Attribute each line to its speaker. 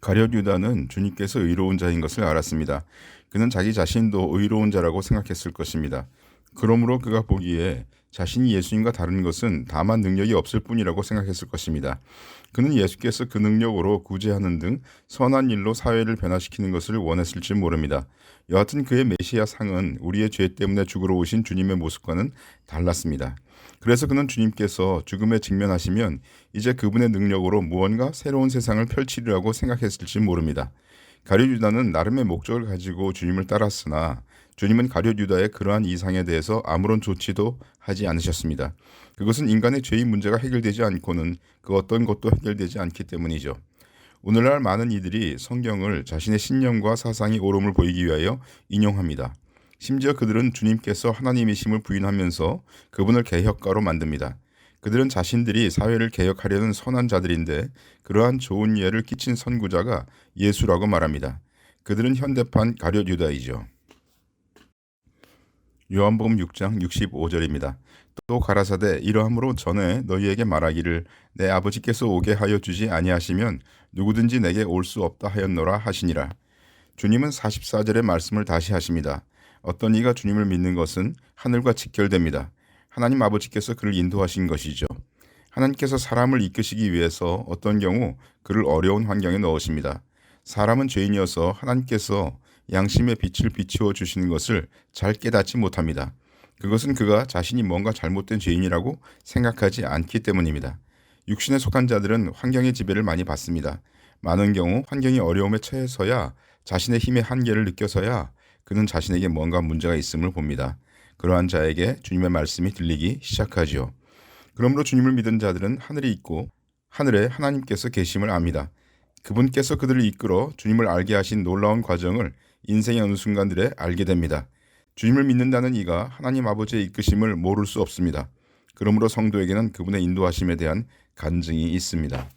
Speaker 1: 가룟 유다는 주님께서 의로운 자인 것을 알았습니다. 그는 자기 자신도 의로운 자라고 생각했을 것입니다. 그러므로 그가 보기에 자신이 예수님과 다른 것은 다만 능력이 없을 뿐이라고 생각했을 것입니다. 그는 예수께서 그 능력으로 구제하는 등 선한 일로 사회를 변화시키는 것을 원했을지 모릅니다. 여하튼 그의 메시아 상은 우리의 죄 때문에 죽으러 오신 주님의 모습과는 달랐습니다. 그래서 그는 주님께서 죽음에 직면하시면 이제 그분의 능력으로 무언가 새로운 세상을 펼치리라고 생각했을지 모릅니다. 가룟 유다는 나름의 목적을 가지고 주님을 따랐으나 주님은 가룟 유다의 그러한 이상에 대해서 아무런 조치도 하지 않으셨습니다. 그것은 인간의 죄의 문제가 해결되지 않고는 그 어떤 것도 해결되지 않기 때문이죠. 오늘날 많은 이들이 성경을 자신의 신념과 사상이 옳음을 보이기 위하여 인용합니다. 심지어 그들은 주님께서 하나님이심을 부인하면서 그분을 개혁가로 만듭니다. 그들은 자신들이 사회를 개혁하려는 선한 자들인데 그러한 좋은 예를 끼친 선구자가 예수라고 말합니다. 그들은 현대판 가룟 유다이죠. 요한복음 6장 65절입니다. 또 가라사대 이러함으로 전에 너희에게 말하기를 내 아버지께서 오게 하여 주지 아니하시면 누구든지 내게 올 수 없다 하였노라 하시니라. 주님은 44절의 말씀을 다시 하십니다. 어떤 이가 주님을 믿는 것은 하늘과 직결됩니다. 하나님 아버지께서 그를 인도하신 것이죠. 하나님께서 사람을 이끄시기 위해서 어떤 경우 그를 어려운 환경에 넣으십니다. 사람은 죄인이어서 하나님께서 양심의 빛을 비추어 주시는 것을 잘 깨닫지 못합니다. 그것은 그가 자신이 뭔가 잘못된 죄인이라고 생각하지 않기 때문입니다. 육신에 속한 자들은 환경의 지배를 많이 받습니다. 많은 경우 환경이 어려움에 처해서야 자신의 힘의 한계를 느껴서야 그는 자신에게 뭔가 문제가 있음을 봅니다. 그러한 자에게 주님의 말씀이 들리기 시작하지요. 그러므로 주님을 믿은 자들은 하늘이 있고 하늘에 하나님께서 계심을 압니다. 그분께서 그들을 이끌어 주님을 알게 하신 놀라운 과정을 인생의 어느 순간들에 알게 됩니다. 주님을 믿는다는 이가 하나님 아버지의 이끄심을 모를 수 없습니다. 그러므로 성도에게는 그분의 인도하심에 대한 간증이 있습니다.